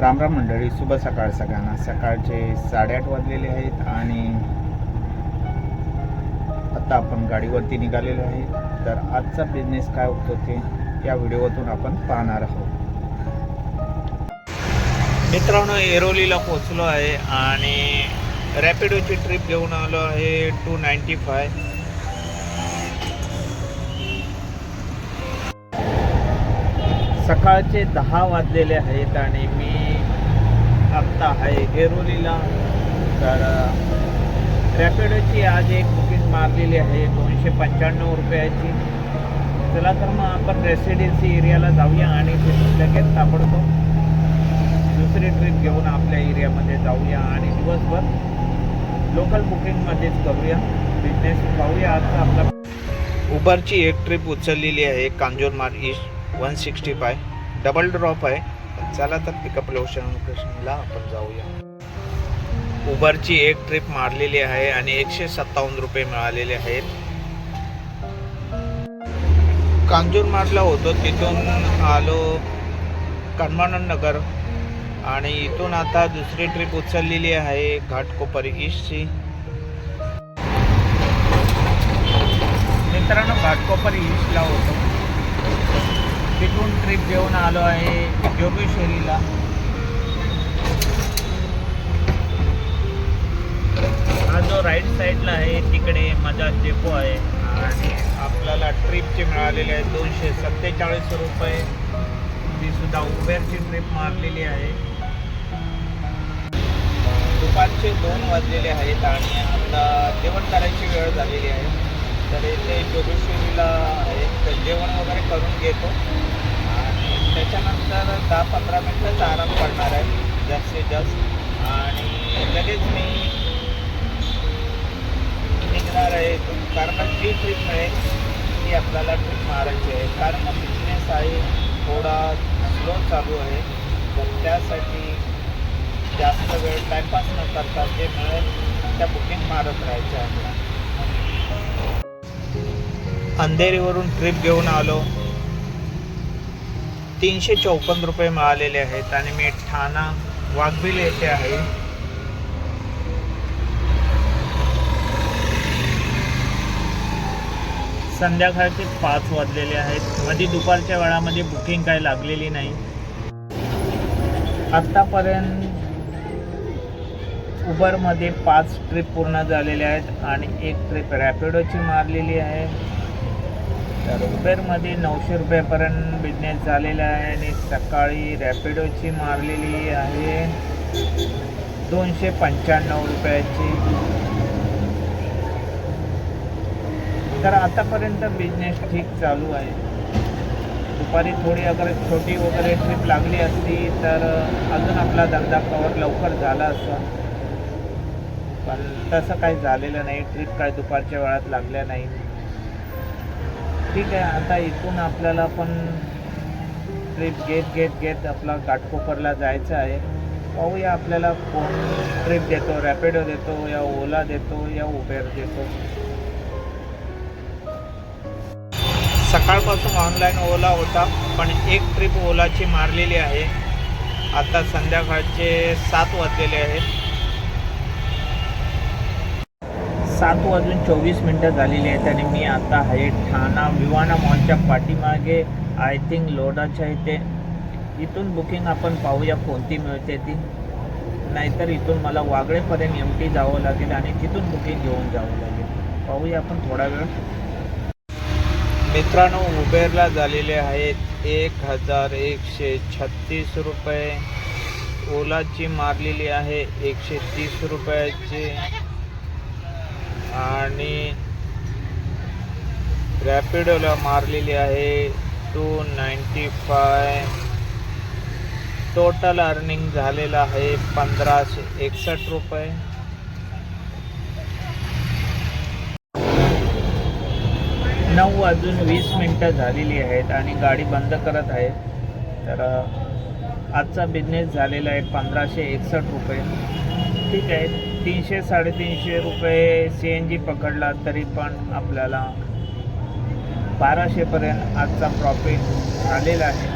राम राम मंडळी शुभ सकाळ सगळ्यांना. सकाळचे साडेआठ वाजलेले आहेत आणि आता आपण गाडीवरती निघालेलो आहे. तर आजचा बिझनेस काय होतो ते या व्हिडिओतून आपण पाहणार आहोत. मित्रांनो एरोलीला पोचलो आहे आणि रॅपिडोची ट्रिप घेऊन आलो आहे टू नाईन्टी फाय सकाळचे दहा वाजलेले आहेत आणि मी आत्ता आहे एरोलीला तर रॅपिडोची आज एक बुकिंग मारलेली आहे दोनशे पंच्याण्णव रुपयाची. चला तर मग आपण रेसिडेन्सी एरियाला जाऊया आणि तिथून लगेच सापडतो दुसरी ट्रिप घेऊन आपल्या एरियामध्ये जाऊया आणि दिवसभर लोकल बुकिंगमध्येच करूया. बिझनेस पाहूया. आजचा आपला उबरची एक ट्रिप उचललेली आहे Kanjur Marg east one sixty five double drop आहे. चला तर पिकअप लोकेशनला आपण जाऊया. उबरची एक ट्रिप मारलेली आहे आणि एकशे सत्तावन्न रुपये मिळालेले आहेत. कांजूर मार्गला होतो तिथून आलो कन्मानंद नगर आणि इथून आता दुसरी ट्रिप उचललेली आहे घाटकोपर ईस्टची मित्रांनो घाटकोपर ईस्टला होतो. तिथून ट्रिप घेऊन आलो आहे जोगेश्वरीला. हा जो राईट साईडला आहे तिकडे माझा डेपो आहे. आणि आपल्याला ट्रिपचे मिळालेले आहे दोनशे सत्तेचाळीस रुपये. मी सुद्धा उबेरची ट्रिप मारलेली आहे. दुपारचे दोन वाजलेले आहेत आणि आता जेवण करायची वेळ झालेली आहे. तर इथे जोगेश्वरीला एक तर जेवण वगैरे करून घेतो. त्याच्यानंतर दहा पंधरा मिनटंच आराम पडणार आहे. जास्तीत जास्त. आणि लगेच मी निघणार आहे कारण जी ट्रिप मिळेल ती आपल्याला ट्रिप मारायची आहे. कारण बिझनेस आहे थोडा स्लो चालू आहे. तर त्यासाठी जास्त वेळ टाईमपास न करता जे मिळेल त्या बुकिंग मारत राहायच्या आहे. अंधेरीवरून ट्रिप घेऊन आलो. तीनशे चौपन्न रुपये मिळालेले आहेत आणि मी ठाणा वाघबिल येथे आहे. संध्याकाळचे पाच वाजलेले आहेत. मध्ये दुपारच्या वेळामध्ये बुकिंग काय लागलेली नाही. आत्तापर्यंत उबरमध्ये पाच ट्रिप पूर्ण झालेल्या आहेत आणि एक ट्रिप रॅपिडोची मारलेली आहे. तर उबेरमध्ये नऊशे रुपयापर्यंत बिझनेस झालेला आहे आणि सकाळी रॅपिडोची मारलेली आहे. दोनशे पंच्याण्णव रुपयाची. तर आतापर्यंत बिझनेस ठीक चालू आहे. दुपारी थोडी अगर छोटी वगैरे ट्रिप लागली असती तर अजून आपला धंदा कवर लवकर झाला असता. पण तसं काही झालेलं नाही. ट्रिप काय दुपारच्या वेळात लागल्या नाही. ठीक आहे आता इथून आपल्याला पण ट्रिप घेत घेत घेत आपला घाटकोपरला जायचं आहे. पाहूया आपल्याला कोण ट्रिप देतो रॅपिडो देतो या ओला देतो या उबेर देतो. सकाळपासून ऑनलाईन ओला होता पण एक ट्रिप ओलाची मारलेली आहे. आता संध्याकाळचे सात वाजलेले आहेत. सात वाजून चोवीस मिनटं झालेली आहेत आणि मी आता आहे ठाणा विवाना मॉलच्या पाठीमागे. आय थिंक लोडाच्या इथे. इथून बुकिंग आपण पाहूया कोणती मिळते ती. नाहीतर इथून मला वागळेपर्यंत एम टी जावं लागेल आणि तिथून बुकिंग घेऊन जावं लागेल. पाहूया आपण थोडा वेळ. मित्रांनो उबेरला झालेले आहेत एक हजार एकशे छत्तीस रुपये. ओलाची मारलेली आहे एकशे तीस रुपयाची. आणि रॅपिडोला मारलेली आहे two ninety five total earning झालेलं आहे पंधराशे एकसष्ट रुपये. नऊ वाजून वीस मिनटं झालेली आहेत आणि गाडी बंद करत आहे तर आजचा बिझनेस झालेला आहे पंधराशे एकसष्ट रुपये. ठीक आहे. तीनशे साडेतीनशे रुपये सी एन जी पकडला तरी पण आपल्याला बाराशेपर्यंत आजचा प्रॉफिट आलेला आहे.